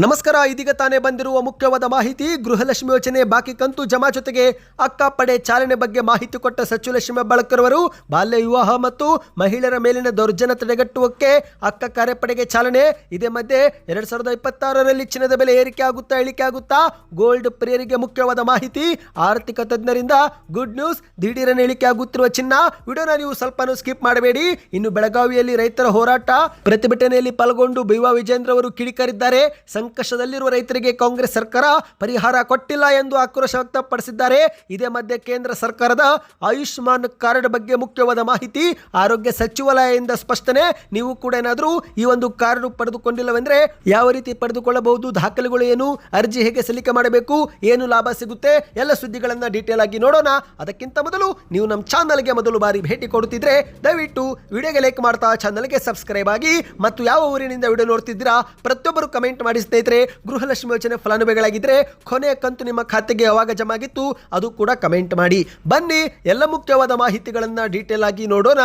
ನಮಸ್ಕಾರ, ಇದೀಗ ತಾನೇ ಬಂದಿರುವ ಮುಖ್ಯವಾದ ಮಾಹಿತಿ. ಗೃಹಲಕ್ಷ್ಮಿ ಯೋಜನೆ ಬಾಕಿ ಕಂತು ಜಮಾ ಜೊತೆಗೆ ಅಕ್ಕ ಪಡೆ ಚಾಲನೆ ಬಗ್ಗೆ ಮಾಹಿತಿ ಕೊಟ್ಟ ಸಚಿವ ಲಕ್ಷ್ಮಿ ಬಳಕರ್ ಅವರು ಬಾಲ್ಯ ವಿವಾಹ ಮತ್ತು ಮಹಿಳೆಯರ ಮೇಲಿನ ದೌರ್ಜನ್ಯ ತಡೆಗಟ್ಟುವಕ್ಕೆ ಅಕ್ಕ ಕಾರ್ಯಪಡೆಗೆ ಚಾಲನೆ. ಇದೇ ಮಧ್ಯೆ ಎರಡ್ ಸಾವಿರದ ಇಪ್ಪತ್ತಾರರಲ್ಲಿ ಚಿನ್ನದ ಬೆಲೆ ಏರಿಕೆ ಆಗುತ್ತಾ ಇಳಿಕೆ ಆಗುತ್ತಾ ಗೋಲ್ಡ್ ಪ್ರಿಯರಿಗೆ ಮುಖ್ಯವಾದ ಮಾಹಿತಿ. ಆರ್ಥಿಕ ತಜ್ಞರಿಂದ ಗುಡ್ ನ್ಯೂಸ್, ದಿಢೀರನ ಇಳಿಕೆ ಆಗುತ್ತಿರುವ ಚಿನ್ನ. ವಿಡಿಯೋನ ನೀವು ಸ್ವಲ್ಪನೂ ಸ್ಕಿಪ್ ಮಾಡಬೇಡಿ. ಇನ್ನು ಬೆಳಗಾವಿಯಲ್ಲಿ ರೈತರ ಹೋರಾಟ, ಪ್ರತಿಭಟನೆಯಲ್ಲಿ ಪಾಲ್ಗೊಂಡು ಬಿವಾ ವಿಜೇಂದ್ರ ಅವರು ಕಿಡಿಕಾರಿದ್ದಾರೆ. ಸಂಕಷ್ಟದಲ್ಲಿರುವ ರೈತರಿಗೆ ಕಾಂಗ್ರೆಸ್ ಸರ್ಕಾರ ಪರಿಹಾರ ಕೊಟ್ಟಿಲ್ಲ ಎಂದು ಆಕ್ರೋಶ ವ್ಯಕ್ತಪಡಿಸಿದ್ದಾರೆ. ಇದೇ ಮಧ್ಯೆ ಕೇಂದ್ರ ಸರ್ಕಾರದ ಆಯುಷ್ಮಾನ್ ಕಾರ್ಡ್ ಬಗ್ಗೆ ಮುಖ್ಯವಾದ ಮಾಹಿತಿ ಆರೋಗ್ಯ ಸಚಿವಾಲಯದಿಂದ ಸ್ಪಷ್ಟನೆ. ನೀವು ಕೂಡ ಏನಾದರೂ ಈ ಒಂದು ಕಾರ್ಡ್ ಪಡೆದುಕೊಂಡಿಲ್ಲವೆಂದ್ರೆ ಯಾವ ರೀತಿ ಪಡೆದುಕೊಳ್ಳಬಹುದು, ದಾಖಲೆಗಳು ಏನು, ಅರ್ಜಿ ಹೇಗೆ ಸಲ್ಲಿಕೆ ಮಾಡಬೇಕು, ಏನು ಲಾಭ ಸಿಗುತ್ತೆ, ಎಲ್ಲ ಸುದ್ದಿಗಳನ್ನ ಡೀಟೇಲ್ ಆಗಿ ನೋಡೋಣ. ಅದಕ್ಕಿಂತ ಮೊದಲು ನೀವು ನಮ್ಮ ಚಾನಲ್ಗೆ ಮೊದಲು ಬಾರಿ ಭೇಟಿ ಕೊಡುತ್ತಿದ್ರೆ ದಯವಿಟ್ಟು ವಿಡಿಯೋಗೆ ಲೈಕ್ ಮಾಡ್ತಾ ಚಾನಲ್ಗೆ ಸಬ್ಸ್ಕ್ರೈಬ್ ಆಗಿ. ಮತ್ತು ಯಾವ ಊರಿನಿಂದ ವಿಡಿಯೋ ನೋಡ್ತಿದ್ದೀರಾ, ಪ್ರತಿಯೊಬ್ಬರು ಕಮೆಂಟ್ ಮಾಡಿ ಸ್ನೇಹಿತರೆ, ಗೃಹಲಕ್ಷ್ಮಿ ಯೋಜನೆ ಫಲಾನುಭವಿಗಳಾಗಿದ್ದರೆ ಕೊನೆಯ ಕಂತು ನಿಮ್ಮ ಖಾತೆಗೆ ಯಾವಾಗ ಜಮಾ ಆಗಿತ್ತು ಅದು ಕೂಡ ಕಮೆಂಟ್ ಮಾಡಿ. ಬನ್ನಿ, ಎಲ್ಲ ಮುಖ್ಯವಾದ ಮಾಹಿತಿಗಳನ್ನು ಡೀಟೇಲ್ ಆಗಿ ನೋಡೋಣ.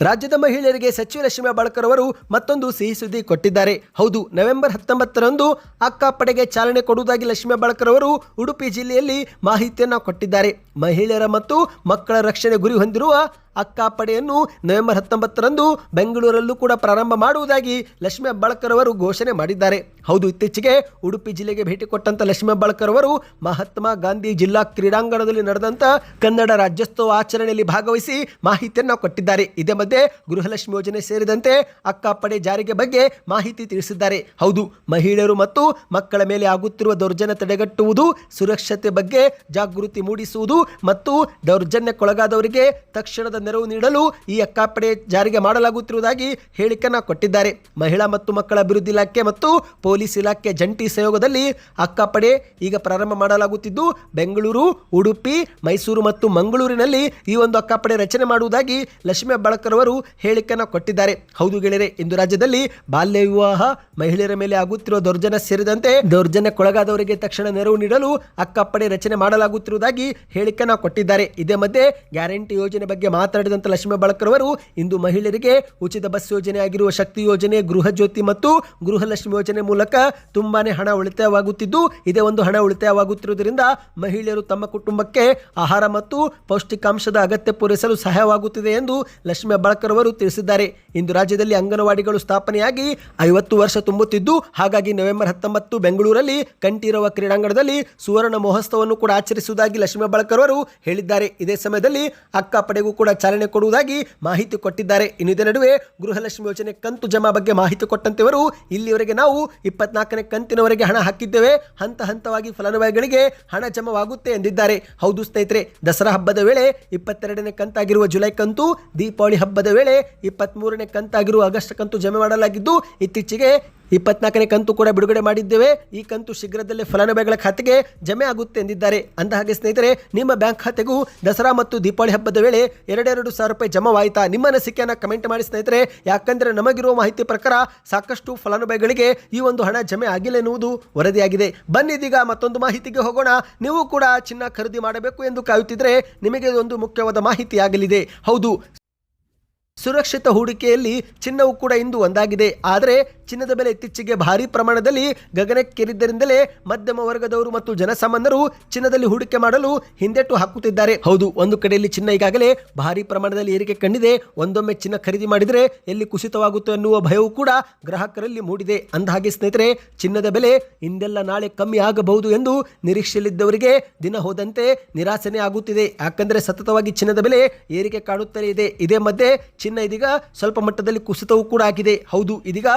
ರಾಜ್ಯದ ಮಹಿಳೆಯರಿಗೆ ಸಚಿವ ಲಕ್ಷ್ಮಿ ಬಾಳ್ಕರ್ ಅವರು ಮತ್ತೊಂದು ಸಿಹಿ ಸುದ್ದಿ ಕೊಟ್ಟಿದ್ದಾರೆ. ಹೌದು, ನವೆಂಬರ್ ಹತ್ತೊಂಬತ್ತರಂದು ಅಕ್ಕ ಪಡೆಗೆ ಚಾಲನೆ ಕೊಡುವುದಾಗಿ ಲಕ್ಷ್ಮಿ ಬಾಳ್ಕರ್ ಅವರು ಉಡುಪಿ ಜಿಲ್ಲೆಯಲ್ಲಿ ಮಾಹಿತಿಯನ್ನು ಕೊಟ್ಟಿದ್ದಾರೆ. ಮಹಿಳೆಯರ ಮತ್ತು ಮಕ್ಕಳ ರಕ್ಷಣೆ ಗುರಿ ಹೊಂದಿರುವ ಅಕ್ಕ ಪಡೆಯನ್ನು ನವೆಂಬರ್ ಹತ್ತೊಂಬತ್ತರಂದು ಬೆಂಗಳೂರಲ್ಲೂ ಕೂಡ ಪ್ರಾರಂಭ ಮಾಡುವುದಾಗಿ ಲಕ್ಷ್ಮಿ ಹೆಬ್ಬಾಳ್ಕರ್ ಅವರು ಘೋಷಣೆ ಮಾಡಿದ್ದಾರೆ. ಹೌದು, ಇತ್ತೀಚೆಗೆ ಉಡುಪಿ ಜಿಲ್ಲೆಗೆ ಭೇಟಿ ಕೊಟ್ಟಂತ ಲಕ್ಷ್ಮಿ ಹೆಬ್ಬಾಳ್ಕರ್ ಅವರು ಮಹಾತ್ಮ ಗಾಂಧಿ ಜಿಲ್ಲಾ ಕ್ರೀಡಾಂಗಣದಲ್ಲಿ ನಡೆದಂತ ಕನ್ನಡ ರಾಜ್ಯೋತ್ಸವ ಆಚರಣೆಯಲ್ಲಿ ಭಾಗವಹಿಸಿ ಮಾಹಿತಿಯನ್ನು ಕೊಟ್ಟಿದ್ದಾರೆ. ಇದೇ ಮಧ್ಯೆ ಗೃಹಲಕ್ಷ್ಮಿ ಯೋಜನೆ ಸೇರಿದಂತೆ ಅಕ್ಕ ಪಡೆ ಜಾರಿಗೆ ಬಗ್ಗೆ ಮಾಹಿತಿ ತಿಳಿಸಿದ್ದಾರೆ. ಹೌದು, ಮಹಿಳೆಯರು ಮತ್ತು ಮಕ್ಕಳ ಮೇಲೆ ಆಗುತ್ತಿರುವ ದೌರ್ಜನ್ಯ ತಡೆಗಟ್ಟುವುದು, ಸುರಕ್ಷತೆ ಬಗ್ಗೆ ಜಾಗೃತಿ ಮೂಡಿಸುವುದು ಮತ್ತು ದೌರ್ಜನ್ಯಕ್ಕೊಳಗಾದವರಿಗೆ ತಕ್ಷಣದ ನೆರವು ನೀಡಲು ಈ ಅಕ್ಕಾಪಡೆ ಜಾರಿಗೆ ಮಾಡಲಾಗುತ್ತಿರುವುದಾಗಿ ಹೇಳಿಕೆಯನ್ನು ಕೊಟ್ಟಿದ್ದಾರೆ. ಮಹಿಳಾ ಮತ್ತು ಮಕ್ಕಳ ಅಭಿವೃದ್ಧಿ ಇಲಾಖೆ ಮತ್ತು ಪೊಲೀಸ್ ಇಲಾಖೆ ಜಂಟಿ ಸಹಯೋಗದಲ್ಲಿ ಅಕ್ಕಾಪಡೆ ಈಗ ಪ್ರಾರಂಭ ಮಾಡಲಾಗುತ್ತಿದ್ದು, ಬೆಂಗಳೂರು, ಉಡುಪಿ, ಮೈಸೂರು ಮತ್ತು ಮಂಗಳೂರಿನಲ್ಲಿ ಈ ಒಂದು ಅಕ್ಕಾಪಡೆ ರಚನೆ ಮಾಡುವುದಾಗಿ ಲಕ್ಷ್ಮೀ ಬಳಕರ್ ಅವರು ಹೇಳಿಕೆಯನ್ನು ಕೊಟ್ಟಿದ್ದಾರೆ. ಹೌದು ಗೆಳೆಯರೆ, ಇಂದು ರಾಜ್ಯದಲ್ಲಿ ಬಾಲ್ಯ ವಿವಾಹ ಮಹಿಳೆಯರ ಮೇಲೆ ಆಗುತ್ತಿರುವ ದೌರ್ಜನ್ಯ ಸೇರಿದಂತೆ ದೌರ್ಜನ್ಯಕ್ಕೊಳಗಾದವರಿಗೆ ತಕ್ಷಣ ನೆರವು ನೀಡಲು ಅಕ್ಕಪಡೆ ರಚನೆ ಮಾಡಲಾಗುತ್ತಿರುವುದಾಗಿ ಹೇಳಿಕೆಯನ್ನು ಕೊಟ್ಟಿದ್ದಾರೆ. ಇದೇ ಮಧ್ಯೆ ಗ್ಯಾರಂಟಿ ಯೋಜನೆ ಬಗ್ಗೆ ಮಾತನಾಡಿದಂತ ಲಕ್ಷ್ಮೀ ಬಾಳಕರವರು, ಇಂದು ಮಹಿಳೆಯರಿಗೆ ಉಚಿತ ಬಸ್ ಯೋಜನೆ ಆಗಿರುವ ಶಕ್ತಿ ಯೋಜನೆ, ಗೃಹ ಜ್ಯೋತಿ ಮತ್ತು ಗೃಹಲಕ್ಷ್ಮಿ ಯೋಜನೆ ಮೂಲಕ ತುಂಬಾನೇ ಹಣ ಉಳಿತಾಯವಾಗುತ್ತಿದ್ದು, ಇದೇ ಒಂದು ಹಣ ಉಳಿತಾಯವಾಗುತ್ತಿರುವುದರಿಂದ ಮಹಿಳೆಯರು ತಮ್ಮ ಕುಟುಂಬಕ್ಕೆ ಆಹಾರ ಮತ್ತು ಪೌಷ್ಟಿಕಾಂಶದ ಅಗತ್ಯ ಪೂರೈಸಲು ಸಹಾಯವಾಗುತ್ತಿದೆ ಎಂದು ಲಕ್ಷ್ಮೀ ಬಾಳಕರವರು ತಿಳಿಸಿದ್ದಾರೆ. ಇಂದು ರಾಜ್ಯದಲ್ಲಿ ಅಂಗನವಾಡಿಗಳು ಸ್ಥಾಪನೆಯಾಗಿ ಐವತ್ತು ವರ್ಷ ತುಂಬುತ್ತಿದ್ದು, ಹಾಗಾಗಿ ನವೆಂಬರ್ ಹತ್ತೊಂಬತ್ತು ಬೆಂಗಳೂರಲ್ಲಿ ಕಂಠೀರವ ಕ್ರೀಡಾಂಗಣದಲ್ಲಿ ಸುವರ್ಣ ಮಹೋತ್ಸವವನ್ನು ಕೂಡ ಆಚರಿಸುವುದಾಗಿ ಲಕ್ಷ್ಮೀ ಬಾಳಕರವರು ಹೇಳಿದ್ದಾರೆ. ಇದೇ ಸಮಯದಲ್ಲಿ ಅಕ್ಕ ಪಡೆಗೂ ಕೂಡ ಚಾಲನೆ ಕೊಡುವುದಾಗಿ ಮಾಹಿತಿ ಕೊಟ್ಟಿದ್ದಾರೆ. ಇನ್ನು ಇದೇ ನಡುವೆ ಗೃಹಲಕ್ಷ್ಮಿ ಯೋಜನೆ ಕಂತು ಜಮಾ ಬಗ್ಗೆ ಮಾಹಿತಿ ಕೊಟ್ಟಂತೆವರು ಇಲ್ಲಿವರೆಗೆ ನಾವು ಇಪ್ಪತ್ನಾಲ್ಕನೇ ಕಂತಿನವರೆಗೆ ಹಣ ಹಾಕಿದ್ದೇವೆ. ಹಂತ ಹಂತವಾಗಿ ಫಲಾನುಭವಿಗಳಿಗೆ ಹಣ ಜಮವಾಗುತ್ತೆ ಎಂದಿದ್ದಾರೆ. ಹೌದು ಸ್ನೇಹಿತರೆ, ದಸರಾ ಹಬ್ಬದ ವೇಳೆ ಇಪ್ಪತ್ತೆರಡನೇ ಕಂತಾಗಿರುವ ಜುಲೈ ಕಂತು, ದೀಪಾವಳಿ ಹಬ್ಬದ ವೇಳೆ ಇಪ್ಪತ್ತ್ಮೂರನೇ ಕಂತಾಗಿರುವ ಆಗಸ್ಟ್ ಕಂತು ಜಮೆ ಮಾಡಲಾಗಿದ್ದು, ಇತ್ತೀಚೆಗೆ ಇಪ್ಪತ್ನಾಲ್ಕನೇ ಕಂತು ಕೂಡ ಬಿಡುಗಡೆ ಮಾಡಿದ್ದೇವೆ. ಈ ಕಂತು ಶೀಘ್ರದಲ್ಲೇ ಫಲಾನುಭವಿಗಳ ಖಾತೆಗೆ ಜಮೆ ಆಗುತ್ತೆ ಎಂದಿದ್ದಾರೆ. ಅಂದ ಹಾಗೆ ಸ್ನೇಹಿತರೆ, ನಿಮ್ಮ ಬ್ಯಾಂಕ್ ಖಾತೆಗೂ ದಸರಾ ಮತ್ತು ದೀಪಾವಳಿ ಹಬ್ಬದ ವೇಳೆ ಎರಡೆರಡು ಸಾವಿರ ರೂಪಾಯಿ ಜಮಾವಾಯಿತಾ? ನಿಮ್ಮ ಅನಿಸಿಕೆಯನ್ನು ಕಮೆಂಟ್ ಮಾಡಿ ಸ್ನೇಹಿತರೆ. ಯಾಕಂದರೆ ನಮಗಿರುವ ಮಾಹಿತಿ ಪ್ರಕಾರ ಸಾಕಷ್ಟು ಫಲಾನುಭವಿಗಳಿಗೆ ಈ ಒಂದು ಹಣ ಜಮೆ ಆಗಿಲ್ಲ ಎನ್ನುವುದು ವರದಿಯಾಗಿದೆ. ಬನ್ನಿದೀಗ ಮತ್ತೊಂದು ಮಾಹಿತಿಗೆ ಹೋಗೋಣ. ನೀವು ಕೂಡ ಚಿನ್ನ ಖರೀದಿ ಮಾಡಬೇಕು ಎಂದು ಕಾಯುತ್ತಿದ್ದರೆ ನಿಮಗೆ ಒಂದು ಮುಖ್ಯವಾದ ಮಾಹಿತಿ ಆಗಲಿದೆ ಹೌದು, ಸುರಕ್ಷಿತ ಹೂಡಿಕೆಯಲ್ಲಿ ಚಿನ್ನವು ಕೂಡ ಇಂದು ಒಂದಾಗಿದೆ. ಆದರೆ ಚಿನ್ನದ ಬೆಲೆ ಇತ್ತೀಚೆಗೆ ಭಾರಿ ಪ್ರಮಾಣದಲ್ಲಿ ಗಗನಕ್ಕೇರಿದ್ದರಿಂದಲೇ ಮಧ್ಯಮ ವರ್ಗದವರು ಮತ್ತು ಜನಸಾಮಾನ್ಯರು ಚಿನ್ನದಲ್ಲಿ ಹೂಡಿಕೆ ಮಾಡಲು ಹಿಂದೆಟ್ಟು ಹಾಕುತ್ತಿದ್ದಾರೆ. ಹೌದು, ಒಂದು ಕಡೆಯಲ್ಲಿ ಚಿನ್ನ ಈಗಾಗಲೇ ಭಾರಿ ಪ್ರಮಾಣದಲ್ಲಿ ಏರಿಕೆ ಕಂಡಿದೆ. ಒಂದೊಮ್ಮೆ ಚಿನ್ನ ಖರೀದಿ ಮಾಡಿದರೆ ಎಲ್ಲಿ ಕುಸಿತವಾಗುತ್ತೋ ಎನ್ನುವ ಭಯವೂ ಕೂಡ ಗ್ರಾಹಕರಲ್ಲಿ ಮೂಡಿದೆ. ಅಂದಹಾಗೆ ಸ್ನೇಹಿತರೆ, ಚಿನ್ನದ ಬೆಲೆ ಇಂದೆಲ್ಲ ನಾಳೆ ಕಮ್ಮಿ ಆಗಬಹುದು ಎಂದು ನಿರೀಕ್ಷೆಯಲ್ಲಿದ್ದವರಿಗೆ ದಿನ ಹೋದಂತೆ ನಿರಾಸನೆ ಆಗುತ್ತಿದೆ. ಯಾಕಂದರೆ ಸತತವಾಗಿ ಚಿನ್ನದ ಬೆಲೆ ಏರಿಕೆ ಕಾಣುತ್ತಲೇ ಇದೆ. ಇದೇ ಮಧ್ಯೆ ಚಿನ್ನ ಇದೀಗ ಸ್ವಲ್ಪ ಮಟ್ಟದಲ್ಲಿ ಕುಸಿತವೂ ಕೂಡ ಆಗಿದೆ. ಹೌದು, ಇದೀಗ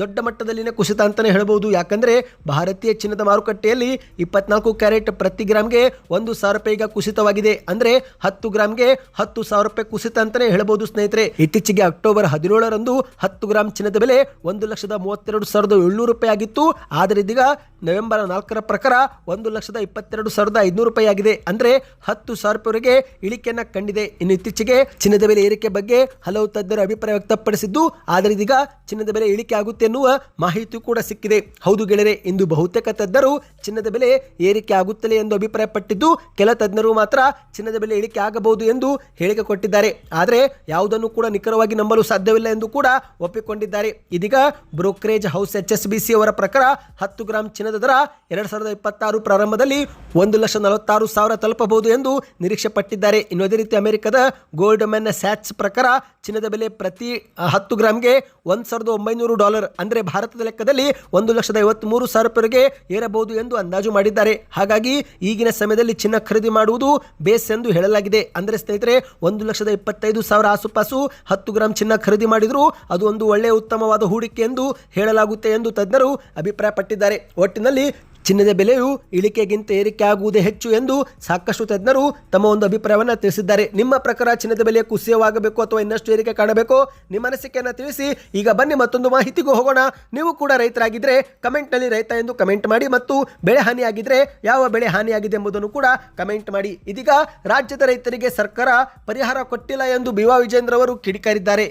ದೊಡ್ಡ ಮಟ್ಟದಲ್ಲಿನ ಕುಸಿತ ಅಂತಲೇ ಹೇಳ್ಬೋದು. ಯಾಕಂದರೆ ಭಾರತೀಯ ಚಿನ್ನದ ಮಾರುಕಟ್ಟೆಯಲ್ಲಿ ಇಪ್ಪತ್ನಾಲ್ಕು ಕ್ಯಾರೆಟ್ ಪ್ರತಿ ಗ್ರಾಮ್ಗೆ ಒಂದು ಸಾವಿರ ರೂಪಾಯಿ ಈಗ ಕುಸಿತವಾಗಿದೆ. ಅಂದರೆ ಹತ್ತು ಗ್ರಾಮ್ಗೆ ಹತ್ತು ಸಾವಿರ ರೂಪಾಯಿ ಕುಸಿತ ಅಂತಲೇ ಹೇಳ್ಬೋದು ಸ್ನೇಹಿತರೆ. ಇತ್ತೀಚೆಗೆ ಅಕ್ಟೋಬರ್ ಹದಿನೇಳರಂದು ಹತ್ತು ಗ್ರಾಮ್ ಚಿನ್ನದ ಬೆಲೆ ಒಂದು ಲಕ್ಷದ ಮೂವತ್ತೆರಡು ಸಾವಿರದ ಏಳ್ನೂರು ರೂಪಾಯಿ ಆಗಿತ್ತು. ಆದರೆ ಇದೀಗ ನವೆಂಬರ್ ನಾಲ್ಕರ ಪ್ರಕಾರ ಒಂದು ಲಕ್ಷದ ಇಪ್ಪತ್ತೆರಡು ಸಾವಿರದ ಐದುನೂರು ರೂಪಾಯಿ ಆಗಿದೆ. ಅಂದ್ರೆ ಹತ್ತು ಸಾವಿರ ರೂಪಾಯಿವರೆಗೆ ಇಳಿಕೆಯನ್ನು ಕಂಡಿದೆ. ಇನ್ನು ಇತ್ತೀಚೆಗೆ ಚಿನ್ನದ ಬೆಲೆ ಏರಿಕೆ ಬಗ್ಗೆ ಹಲವು ತಜ್ಞರು ಅಭಿಪ್ರಾಯ ವ್ಯಕ್ತಪಡಿಸಿದ್ದು, ಆದರೆ ಇದೀಗ ಚಿನ್ನದ ಬೆಲೆ ಇಳಿಕೆ ಆಗುತ್ತೆ ಎನ್ನುವ ಮಾಹಿತಿ ಕೂಡ ಸಿಕ್ಕಿದೆ. ಹೌದು ಗೆಳೆಯರೆ, ಇಂದು ಬಹುತೇಕ ತಜ್ಞರು ಚಿನ್ನದ ಬೆಲೆ ಏರಿಕೆ ಆಗುತ್ತಲೇ ಎಂದು ಅಭಿಪ್ರಾಯಪಟ್ಟಿದ್ದು, ಕೆಲ ತಜ್ಞರು ಮಾತ್ರ ಚಿನ್ನದ ಬೆಲೆ ಇಳಿಕೆ ಆಗಬಹುದು ಎಂದು ಹೇಳಿಕೆ ಕೊಟ್ಟಿದ್ದಾರೆ. ಆದರೆ ಯಾವುದನ್ನು ಕೂಡ ನಿಖರವಾಗಿ ನಂಬಲು ಸಾಧ್ಯವಿಲ್ಲ ಎಂದು ಕೂಡ ಒಪ್ಪಿಕೊಂಡಿದ್ದಾರೆ. ಇದೀಗ brokerage house H S B C ಅವರ ಪ್ರಕಾರ ಹತ್ತು ಗ್ರಾಂ ಚಿನ್ನದ ದರ ಎರಡ್ ಸಾವಿರದ ಇಪ್ಪತ್ತಾರು ಪ್ರಾರಂಭದಲ್ಲಿ ಒಂದು ಲಕ್ಷ ನಲವತ್ತಾರು ಸಾವಿರ ತಲುಪಬಹುದು ಎಂದು ನಿರೀಕ್ಷೆ ಪಟ್ಟಿದ್ದಾರೆ. ಇನ್ನು ಅದೇ ರೀತಿ ಅಮೆರಿಕದ ಗೋಲ್ಡ್ ಮೆನ್ ಸ್ಯಾಟ್ಸ್ ಪ್ರಕಾರ ಚಿನ್ನದ ಬೆಲೆ ಪ್ರತಿ ಹತ್ತು ಗ್ರಾಮ್ಗೆ ಒಂದು ಸಾವಿರದ ಒಂಬೈನೂರು ಡಾಲರ್. ಅಂದರೆ ಭಾರತದ ಲೆಕ್ಕದಲ್ಲಿ ಒಂದು ಲಕ್ಷದ ಐವತ್ಮೂರು ಸಾವಿರ ರೂಪಾಯಿಗೆ ಏರಬಹುದು ಎಂದು ಅಂದಾಜು ಮಾಡಿದ್ದಾರೆ. ಹಾಗಾಗಿ ಈಗಿನ ಸಮಯದಲ್ಲಿ ಚಿನ್ನ ಖರೀದಿ ಮಾಡುವುದು ಬೇಸ್ ಎಂದು ಹೇಳಲಾಗಿದೆ. ಅಂದರೆ ಸ್ನೇಹಿತರೆ, ಒಂದು ಲಕ್ಷದ ಇಪ್ಪತ್ತೈದು ಸಾವಿರ ಆಸುಪಾಸು ಹತ್ತು ಗ್ರಾಂ ಚಿನ್ನ ಖರೀದಿ ಮಾಡಿದರೂ ಅದು ಒಂದು ಒಳ್ಳೆಯ ಉತ್ತಮವಾದ ಹೂಡಿಕೆ ಎಂದು ಹೇಳಲಾಗುತ್ತೆ ಎಂದು ತಜ್ಞರು ಅಭಿಪ್ರಾಯಪಟ್ಟಿದ್ದಾರೆ. ಒಟ್ಟಿನಲ್ಲಿ ಚಿನ್ನದ ಬೆಲೆಯು ಇಳಿಕೆಗಿಂತ ಏರಿಕೆ ಆಗುವುದೇ ಹೆಚ್ಚು ಎಂದು ಸಾಕಷ್ಟು ತಜ್ಞರು ತಮ್ಮ ಒಂದು ಅಭಿಪ್ರಾಯವನ್ನು ತಿಳಿಸಿದ್ದಾರೆ. ನಿಮ್ಮ ಪ್ರಕಾರ ಚಿನ್ನದ ಬೆಲೆ ಕುಸಿಯವಾಗಬೇಕು ಅಥವಾ ಇನ್ನಷ್ಟು ಏರಿಕೆ ಕಾಣಬೇಕು? ನಿಮ್ಮ ಅನಿಸಿಕೆಯನ್ನು ತಿಳಿಸಿ. ಈಗ ಬನ್ನಿ ಮತ್ತೊಂದು ಮಾಹಿತಿಗೂ ಹೋಗೋಣ. ನೀವು ಕೂಡ ರೈತರಾಗಿದ್ದರೆ ಕಮೆಂಟ್ನಲ್ಲಿ ರೈತ ಎಂದು ಕಮೆಂಟ್ ಮಾಡಿ ಮತ್ತು ಬೆಳೆ ಹಾನಿಯಾಗಿದ್ದರೆ ಯಾವ ಬೆಳೆ ಹಾನಿಯಾಗಿದೆ ಎಂಬುದನ್ನು ಕೂಡ ಕಮೆಂಟ್ ಮಾಡಿ. ಇದೀಗ ರಾಜ್ಯದ ರೈತರಿಗೆ ಸರ್ಕಾರ ಪರಿಹಾರ ಕೊಟ್ಟಿಲ್ಲ ಎಂದು ಬಿ ವಾ ವಿಜೇಂದ್ರ ಅವರು ಕಿಡಿಕಾರಿದ್ದಾರೆ.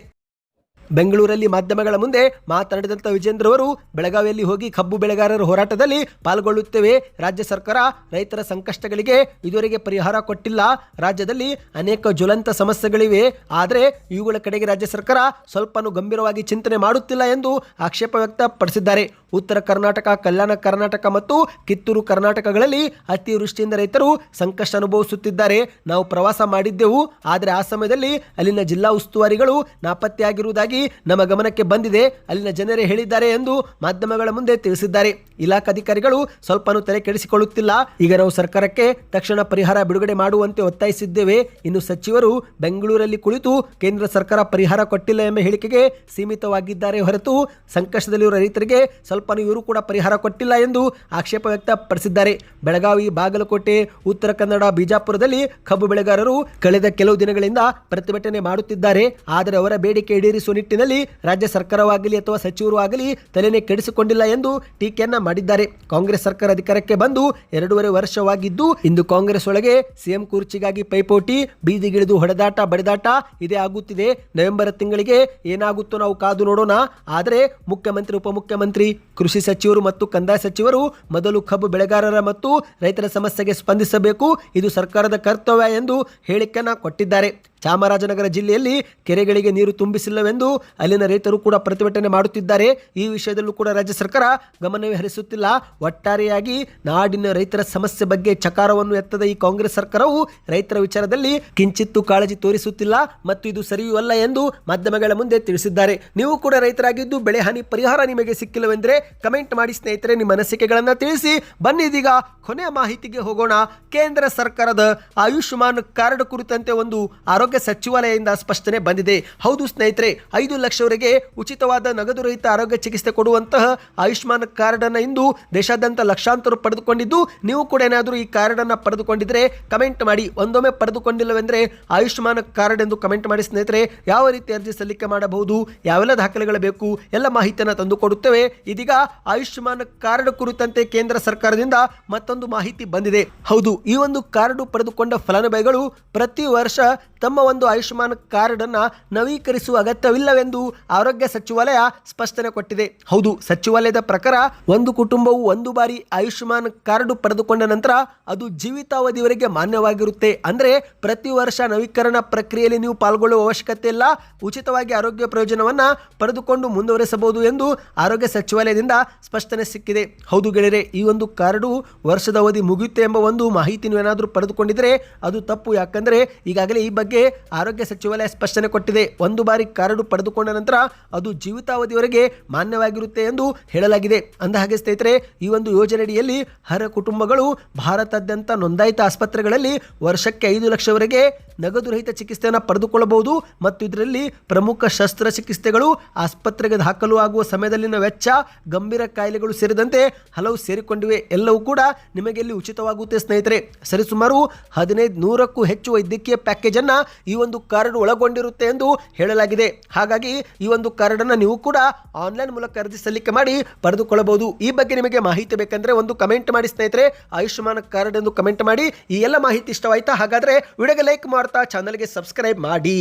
ಬೆಂಗಳೂರಲ್ಲಿ ಮಾಧ್ಯಮಗಳ ಮುಂದೆ ಮಾತನಾಡಿದಂಥ ವಿಜೇಂದ್ರ ಅವರು, ಬೆಳಗಾವಿಯಲ್ಲಿ ಹೋಗಿ ಕಬ್ಬು ಬೆಳೆಗಾರರ ಹೋರಾಟದಲ್ಲಿ ಪಾಲ್ಗೊಳ್ಳುತ್ತೇವೆ. ರಾಜ್ಯ ಸರ್ಕಾರ ರೈತರ ಸಂಕಷ್ಟಗಳಿಗೆ ಇದುವರೆಗೆ ಪರಿಹಾರ ಕೊಟ್ಟಿಲ್ಲ. ರಾಜ್ಯದಲ್ಲಿ ಅನೇಕ ಜ್ವಲಂತ ಸಮಸ್ಯೆಗಳಿವೆ. ಆದರೆ ಇವುಗಳ ಕಡೆಗೆ ರಾಜ್ಯ ಸರ್ಕಾರ ಸ್ವಲ್ಪನೂ ಗಂಭೀರವಾಗಿ ಚಿಂತನೆ ಮಾಡುತ್ತಿಲ್ಲ ಎಂದು ಆಕ್ಷೇಪ ವ್ಯಕ್ತಪಡಿಸಿದ್ದಾರೆ. ಉತ್ತರ ಕರ್ನಾಟಕ, ಕಲ್ಯಾಣ ಕರ್ನಾಟಕ ಮತ್ತು ಕಿತ್ತೂರು ಕರ್ನಾಟಕಗಳಲ್ಲಿ ಅತಿವೃಷ್ಟಿಯಿಂದ ರೈತರು ಸಂಕಷ್ಟ ಅನುಭವಿಸುತ್ತಿದ್ದಾರೆ. ನಾವು ಪ್ರವಾಸ ಮಾಡಿದ್ದೆವು, ಆದರೆ ಆ ಸಮಯದಲ್ಲಿ ಅಲ್ಲಿನ ಜಿಲ್ಲಾ ಉಸ್ತುವಾರಿಗಳು ನಾಪತ್ತೆಯಾಗಿರುವುದಾಗಿ ನಮ್ಮ ಗಮನಕ್ಕೆ ಬಂದಿದೆ, ಅಲ್ಲಿನ ಜನರೇ ಹೇಳಿದ್ದಾರೆ ಎಂದು ಮಾಧ್ಯಮಗಳ ಮುಂದೆ ತಿಳಿಸಿದ್ದಾರೆ. ಇಲಾಖಾಧಿಕಾರಿಗಳು ಸ್ವಲ್ಪನೂ ತಲೆ ಕೆಡಿಸಿಕೊಳ್ಳುತ್ತಿಲ್ಲ. ಈಗ ನಾವು ಸರ್ಕಾರಕ್ಕೆ ತಕ್ಷಣ ಪರಿಹಾರ ಬಿಡುಗಡೆ ಮಾಡುವಂತೆ ಒತ್ತಾಯಿಸಿದ್ದೇವೆ. ಇನ್ನು ಸಚಿವರು ಬೆಂಗಳೂರಲ್ಲಿ ಕುಳಿತು ಕೇಂದ್ರ ಸರ್ಕಾರ ಪರಿಹಾರ ಕೊಟ್ಟಿಲ್ಲ ಎಂಬ ಹೇಳಿಕೆಗೆ ಸೀಮಿತವಾಗಿದ್ದಾರೆ ಹೊರತು ಸಂಕಷ್ಟದಲ್ಲಿರುವ ರೈತರಿಗೆ ಸ್ವಲ್ಪನೂ ಇವರು ಕೂಡ ಪರಿಹಾರ ಕೊಟ್ಟಿಲ್ಲ ಎಂದು ಆಕ್ಷೇಪ ವ್ಯಕ್ತಪಡಿಸಿದ್ದಾರೆ. ಬೆಳಗಾವಿ, ಬಾಗಲಕೋಟೆ, ಉತ್ತರ ಕನ್ನಡ, ಬಿಜಾಪುರದಲ್ಲಿ ಕಬ್ಬು ಬೆಳೆಗಾರರು ಕಳೆದ ಕೆಲವು ದಿನಗಳಿಂದ ಪ್ರತಿಭಟನೆ ಮಾಡುತ್ತಿದ್ದಾರೆ. ಆದರೆ ಅವರ ಬೇಡಿಕೆ ಈಡೇರಿಸುವ ನಿಟ್ಟಿನಲ್ಲಿ ರಾಜ್ಯ ಸರ್ಕಾರವಾಗಲಿ ಅಥವಾ ಸಚಿವರು ಆಗಲಿ ತಲೆನೇ ಕೆಡಿಸಿಕೊಂಡಿಲ್ಲ ಎಂದು ಟೀಕೆಯನ್ನ ಮಾಡಿದ್ದಾರೆ. ಕಾಂಗ್ರೆಸ್ ಸರ್ಕಾರ ಅಧಿಕಾರಕ್ಕೆ ಬಂದು ಎರಡೂವರೆ ವರ್ಷವಾಗಿದ್ದು, ಇಂದು ಕಾಂಗ್ರೆಸ್ ಒಳಗೆ ಸಿಎಂ ಕುರ್ಚಿಗಾಗಿ ಪೈಪೋಟಿ, ಬೀದಿಗಿಳಿದು ಹೊಡೆದಾಟ, ಬಡಿದಾಟ ಇದೇ ಆಗುತ್ತಿದೆ. ನವೆಂಬರ್ ತಿಂಗಳಿಗೆ ಏನಾಗುತ್ತೋ ನಾವು ಕಾದು ನೋಡೋಣ. ಆದರೆ ಮುಖ್ಯಮಂತ್ರಿ, ಉಪಮುಖ್ಯಮಂತ್ರಿ ಕೃಷಿ ಸಚಿವರು ಮತ್ತು ಕಂದಾಯ ಸಚಿವರು ಮೊದಲು ಕಬ್ಬು ಬೆಳೆಗಾರರ ಮತ್ತು ರೈತರ ಸಮಸ್ಯೆಗೆ ಸ್ಪಂದಿಸಬೇಕು. ಇದು ಸರ್ಕಾರದ ಕರ್ತವ್ಯ ಎಂದು ಹೇಳಿಕೆಯನ್ನು ಕೊಟ್ಟಿದ್ದಾರೆ. ಚಾಮರಾಜನಗರ ಜಿಲ್ಲೆಯಲ್ಲಿ ಕೆರೆಗಳಿಗೆ ನೀರು ತುಂಬಿಸಿಲ್ಲವೆಂದು ಅಲ್ಲಿನ ರೈತರು ಕೂಡ ಪ್ರತಿಭಟನೆ ಮಾಡುತ್ತಿದ್ದಾರೆ. ಈ ವಿಷಯದಲ್ಲೂ ಕೂಡ ರಾಜ್ಯ ಸರ್ಕಾರ ಗಮನವೇ ಹರಿಸುತ್ತಿಲ್ಲ. ಒಟ್ಟಾರೆಯಾಗಿ ನಾಡಿನ ರೈತರ ಸಮಸ್ಯೆ ಬಗ್ಗೆ ಚಕಾರವನ್ನು ಎತ್ತದ ಈ ಕಾಂಗ್ರೆಸ್ ಸರ್ಕಾರವು ರೈತರ ವಿಚಾರದಲ್ಲಿ ಕಿಂಚಿತ್ತು ಕಾಳಜಿ ತೋರಿಸುತ್ತಿಲ್ಲ ಮತ್ತು ಇದು ಸರಿಯೂ ಅಲ್ಲ ಎಂದು ಮಾಧ್ಯಮಗಳ ಮುಂದೆ ತಿಳಿಸಿದ್ದಾರೆ. ನೀವು ಕೂಡ ರೈತರಾಗಿದ್ದು ಬೆಳೆ ಹಾನಿ ಪರಿಹಾರ ನಿಮಗೆ ಸಿಕ್ಕಿಲ್ಲವೆಂದರೆ ಕಮೆಂಟ್ ಮಾಡಿ ಸ್ನೇಹಿತರೆ, ನಿಮ್ಮ ಅನಿಸಿಕೆಗಳನ್ನು ತಿಳಿಸಿ. ಬನ್ನಿ ಇದೀಗ ಕೊನೆಯ ಮಾಹಿತಿಗೆ ಹೋಗೋಣ. ಕೇಂದ್ರ ಸರ್ಕಾರದ ಆಯುಷ್ಮಾನ್ ಕಾರ್ಡ್ ಕುರಿತಂತೆ ಒಂದು ಆರೋಗ್ಯ ಸಚಿವಾಲಯದಿಂದ ಸ್ಪಷ್ಟನೆ ಬಂದಿದೆ. ಹೌದು ಸ್ನೇಹಿತರೆ, ಐದು ಲಕ್ಷವರೆಗೆ ಉಚಿತವಾದ ನಗದು ರಹಿತ ಆರೋಗ್ಯ ಚಿಕಿತ್ಸೆ ಕೊಡುವಂತಹ ಆಯುಷ್ಮಾನ್ ಕಾರ್ಡ್ ಅನ್ನು ಇಂದು ದೇಶಾದ್ಯಂತ ಲಕ್ಷಾಂತರ ಪಡೆದುಕೊಂಡಿದ್ದು, ನೀವು ಕೂಡ ಏನಾದರೂ ಈ ಕಾರ್ಡ್ ಅನ್ನ ಪಡೆದುಕೊಂಡಿದ್ರೆ ಕಮೆಂಟ್ ಮಾಡಿ. ಒಂದೊಮ್ಮೆ ಪಡೆದುಕೊಂಡಿಲ್ಲವೆಂದರೆ ಆಯುಷ್ಮಾನ್ ಕಾರ್ಡ್ ಎಂದು ಕಮೆಂಟ್ ಮಾಡಿ ಸ್ನೇಹಿತರೆ. ಯಾವ ರೀತಿ ಅರ್ಜಿ ಸಲ್ಲಿಕೆ ಮಾಡಬಹುದು, ಯಾವೆಲ್ಲ ದಾಖಲೆಗಳು ಬೇಕು, ಎಲ್ಲ ಮಾಹಿತಿಯನ್ನು ತಂದುಕೊಡುತ್ತೇವೆ ಇದೀಗ ಆಯುಷ್ಮಾನ್ ಕಾರ್ಡ್ ಕುರಿತಂತೆ ಕೇಂದ್ರ ಸರ್ಕಾರದಿಂದ ಮತ್ತೊಂದು ಮಾಹಿತಿ ಬಂದಿದೆ. ಹೌದು, ಈ ಒಂದು ಕಾರ್ಡ್ ಪಡೆದುಕೊಂಡ ಫಲಾನುಭವಿಗಳು ಪ್ರತಿ ವರ್ಷ ತಮ್ಮ ಒಂದು ಆಯುಷ್ಮಾನ್ ಕಾರ್ಡ್ ಅನ್ನ ನವೀಕರಿಸುವ ಅಗತ್ಯವಿಲ್ಲವೆಂದು ಆರೋಗ್ಯ ಸಚಿವಾಲಯ ಸ್ಪಷ್ಟನೆ ಕೊಟ್ಟಿದೆ. ಹೌದು, ಸಚಿವಾಲಯದ ಪ್ರಕಾರ ಒಂದು ಕುಟುಂಬವು ಒಂದು ಬಾರಿ ಆಯುಷ್ಮಾನ್ ಕಾರ್ಡ್ ಪಡೆದುಕೊಂಡ ನಂತರ ಅದು ಜೀವಿತಾವಧಿವರೆಗೆ ಮಾನ್ಯವಾಗಿರುತ್ತೆ. ಅಂದರೆ ಪ್ರತಿ ವರ್ಷ ನವೀಕರಣ ಪ್ರಕ್ರಿಯೆಯಲ್ಲಿ ನೀವು ಪಾಲ್ಗೊಳ್ಳುವ ಅವಶ್ಯಕತೆ ಇಲ್ಲ. ಉಚಿತವಾಗಿ ಆರೋಗ್ಯ ಪ್ರಯೋಜನವನ್ನ ಪಡೆದುಕೊಂಡು ಮುಂದುವರೆಸಬಹುದು ಎಂದು ಆರೋಗ್ಯ ಸಚಿವಾಲಯದಿಂದ ಸ್ಪಷ್ಟನೆ ಸಿಕ್ಕಿದೆ. ಹೌದು ಗೆಳೆಯರೆ, ಈ ಒಂದು ಕಾರ್ಡು ವರ್ಷದ ಅವಧಿ ಮುಗಿಯುತ್ತೆ ಎಂಬ ಒಂದು ಮಾಹಿತಿ ನೀವೇನಾದರೂ ಪಡೆದುಕೊಂಡಿದ್ದರೆ ಅದು ತಪ್ಪು. ಯಾಕಂದ್ರೆ ಈಗಾಗಲೇ ಈ ಬಗ್ಗೆ ಆರೋಗ್ಯ ಸಚಿವಾಲಯ ಸ್ಪಷ್ಟನೆ ಕೊಟ್ಟಿದೆ. ಒಂದು ಬಾರಿ ಕಾರ್ಡು ಪಡೆದುಕೊಂಡ ನಂತರ ಅದು ಜೀವಿತಾವಧಿವರೆಗೆ ಮಾನ್ಯವಾಗಿರುತ್ತೆ ಎಂದು ಹೇಳಲಾಗಿದೆ. ಅಂದ ಹಾಗೆ ಸ್ನೇಹಿತರೆ, ಈ ಒಂದು ಯೋಜನೆಯಡಿಯಲ್ಲಿ ಹರ ಕುಟುಂಬಗಳು ಭಾರತಾದ್ಯಂತ ನೋಂದಾಯಿತ ಆಸ್ಪತ್ರೆಗಳಲ್ಲಿ ವರ್ಷಕ್ಕೆ ಐದು ಲಕ್ಷವರೆಗೆ ನಗದು ರಹಿತ ಚಿಕಿತ್ಸೆಯನ್ನು ಪಡೆದುಕೊಳ್ಳಬಹುದು ಮತ್ತು ಇದರಲ್ಲಿ ಪ್ರಮುಖ ಶಸ್ತ್ರಚಿಕಿತ್ಸೆಗಳು ಆಸ್ಪತ್ರೆಗೆ ದಾಖಲು ಆಗುವ ಸಮಯದಲ್ಲಿನ ವೆಚ್ಚ, ಗಂಭೀರ ಕಾಯಿಲೆಗಳು ಸೇರಿದಂತೆ ಹಲವು ಸೇರಿಕೊಂಡಿವೆ. ಎಲ್ಲವೂ ಕೂಡ ನಿಮಗೆ ಇಲ್ಲಿ ಉಚಿತವಾಗುತ್ತೆ ಸ್ನೇಹಿತರೆ. ಸರಿಸುಮಾರು ಹದಿನೈದು ನೂರಕ್ಕೂ ಹೆಚ್ಚು ವೈದ್ಯಕೀಯ ಪ್ಯಾಕೇಜ್ ಅನ್ನ ಈ ಒಂದು ಕಾರ್ಡ್ ಒಳಗೊಂಡಿರುತ್ತೆ ಎಂದು ಹೇಳಲಾಗಿದೆ. ಹಾಗಾಗಿ ಈ ಒಂದು ಕಾರ್ಡನ್ನು ನೀವು ಕೂಡ ಆನ್ಲೈನ್ ಮೂಲಕ ಖರೀದಿ ಸಲ್ಲಿಕೆ ಮಾಡಿ ಪಡೆದುಕೊಳ್ಳಬಹುದು. ಈ ಬಗ್ಗೆ ನಿಮಗೆ ಮಾಹಿತಿ ಬೇಕಂದ್ರೆ ಒಂದು ಕಮೆಂಟ್ ಮಾಡಿ ಸ್ನೇಹಿತರೆ. ಆಯುಷ್ಮಾನ್ ಕಾರ್ಡ್ ಎಂದು ಕಮೆಂಟ್ ಮಾಡಿ. ಈ ಎಲ್ಲ ಮಾಹಿತಿ ಇಷ್ಟವಾಯ್ತಾ? ಹಾಗಾದರೆ ವಿಡಿಯೋಗೆ ಲೈಕ್ ಮಾಡ್ತಾ ಚಾನಲ್ಗೆ ಸಬ್ಸ್ಕ್ರೈಬ್ ಮಾಡಿ.